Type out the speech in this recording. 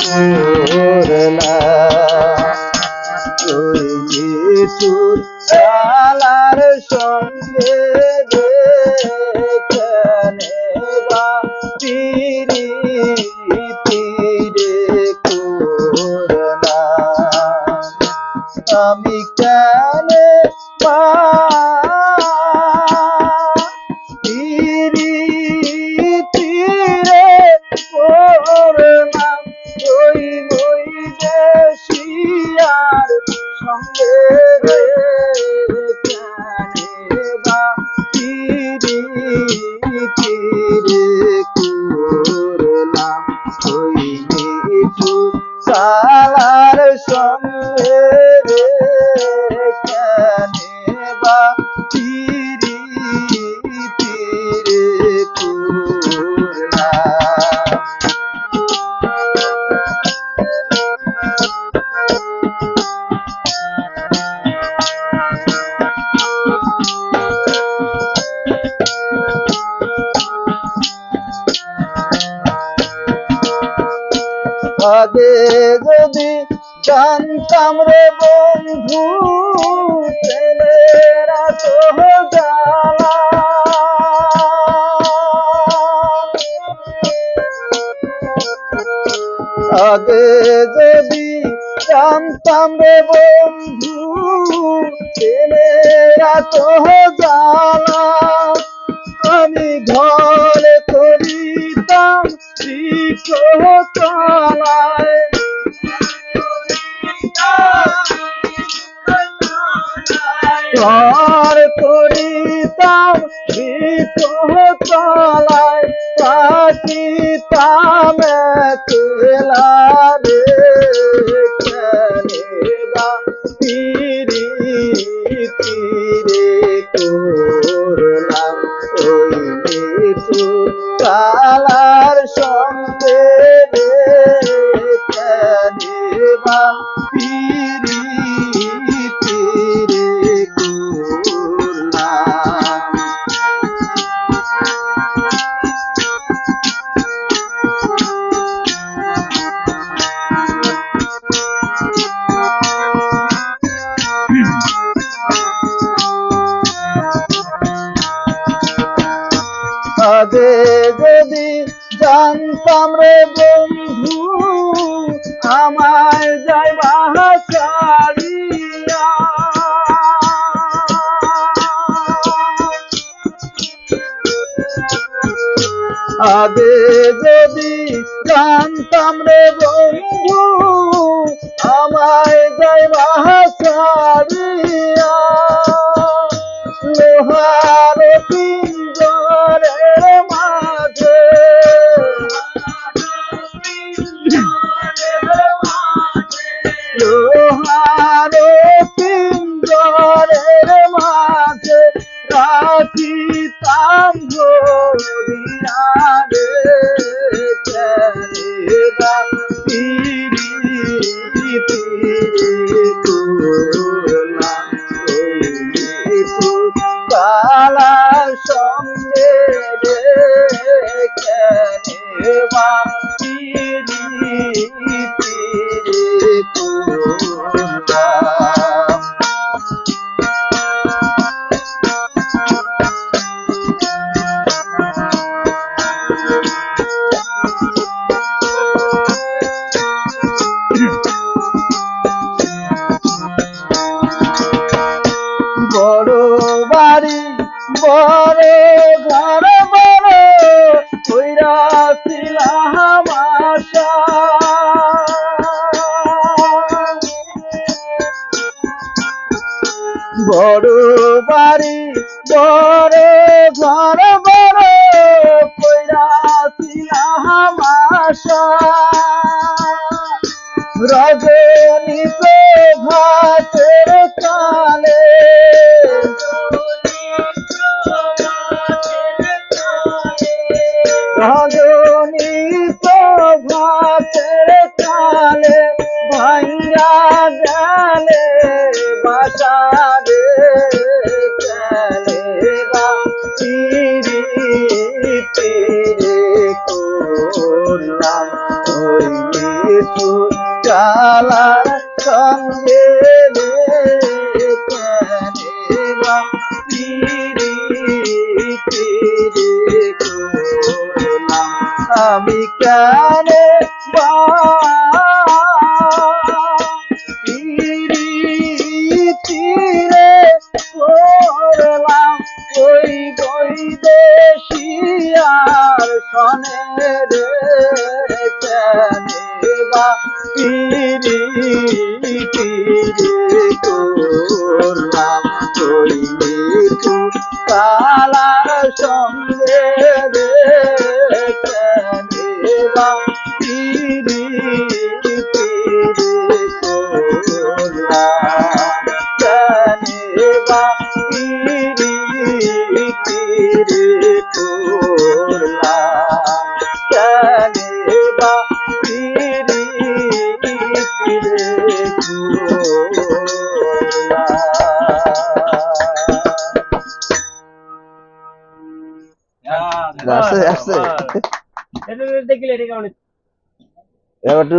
করলাম ওই নিঠুর কালার সঙ্গে সালার সঙ্গে আগে যদি জানতাম রে বন্ধু আগে যদি জানতাম রে বন্ধু প্রেমের এত জ্বালা আমি ঘরে ঘর করিতাম তলায় পাকিতাম একলা রে কেনে বা পিরি পিরে করলাম ওই কালার জানতাম রে বন্ধু, আমায় যাই ছাড়িয়া আগে যদি জানতাম রে বন্ধু, আমায় যাই ছাড়িয়া লোহার বড় বাড়ি বড় ঘর বড় কইরা বড় বাড়ি বড় ঘর বড় কইরা ছিলাম আশা। कहा আমি কেন তীরে করলাম ওই বৈদেশিয়ার সনে রে কেনে করলাম আছে আছে এটা দেখলে এটা কেমন একটু